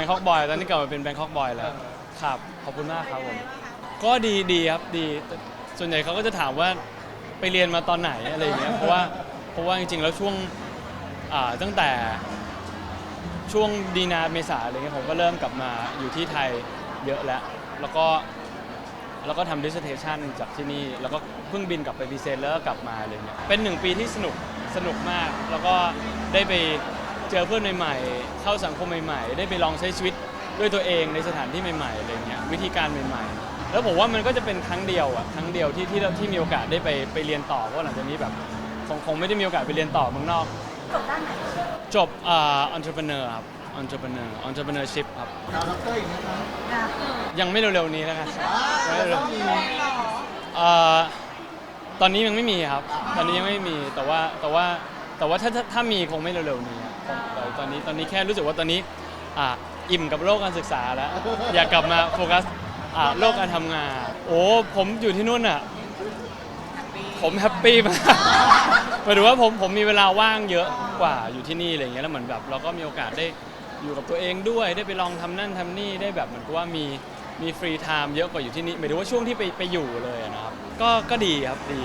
งคอกบอยตอนนี้กลับมาเป็นแบงคอกบอยแล้วครับขอบคุณมากครับผมก็ดีดีครับดีแต่ส่วนใหญ่เขาก็จะถามว่าไปเรียนมาตอนไหนอะไรอย่างเงี้ยเพราะว่าเพราะว่าจริงๆแล้วช่วงอ่าตั้งแต่ช่วงดีนาเมษาอะไรเงี้ยผมก็เริ่มกลับมาอยู่ที่ไทยเยอะแล้ว แล้วก็แล้วก็ทำ dissertation จากที่นี่ แล้วก็เพิ่งบินกลับไปพรีเซนต์แล้วก็กลับมาอะไรเงี้ยเป็นหนึ่งปีที่สนุกสนุกมาก แล้วก็ได้ไป เจอเพื่อนใหม่ๆ เข้าสังคมใหม่ๆ ได้ไปลองใช้ชีวิตด้วยตัวเองในสถานที่ใหม่ๆอะไรเงี้ยวิธีการใหม่ๆ แล้วผมว่ามันก็จะเป็นครั้งเดียวอะครั้งเดียวที่ที่ที่มีโอกาสได้ไปไปเรียนต่อเพราะหลังจากนี้แบบคงคงไม่ได้มีโอกาสไปเรียนต่อเมืองนอก จบด้านไหนจบอ่า entrepreneur ครับ entrepreneur entrepreneurship ครับดาวด็อกเตอร์อีกไหมครับนะยังไม่เร็วๆนี้แล้วกันอ่าจะต้องมีเอ่อตอนนี้ยังไม่มีครับ ตอนนี้ยังไม่มีแต่ว่าแต่ว่าแต่ว่าถ้าถ้าถ้ามีคงไม่เร็วๆนี้ครับ คงแต่ตอนนี้ตอนนี้แค่รู้สึกว่าตอนนี้อ่าอิ่มกับโลกการศึกษาแล้ว อยากกลับมาโฟกัสอ่าโลกการทำงาน โอ้ผมอยู่ที่นู่นอะ ผมแฮปปี้มากหมายถึงว่าผมผมมีเวลาว่างเยอะกว่าอยู่ที่นี่อะไรอย่างเงี้ยแล้วเหมือนแบบเราก็มีโอกาสได้อยู่กับตัวเองด้วยได้ไปลองทำนั่นทำนี่ได้แบบเหมือนกับว่ามีมีฟรีไทม์เยอะกว่าอยู่ที่นี่หมายถึงว่าช่วงที่ไปไปอยู่เลยอะนะครับก็ก็ดีครับดี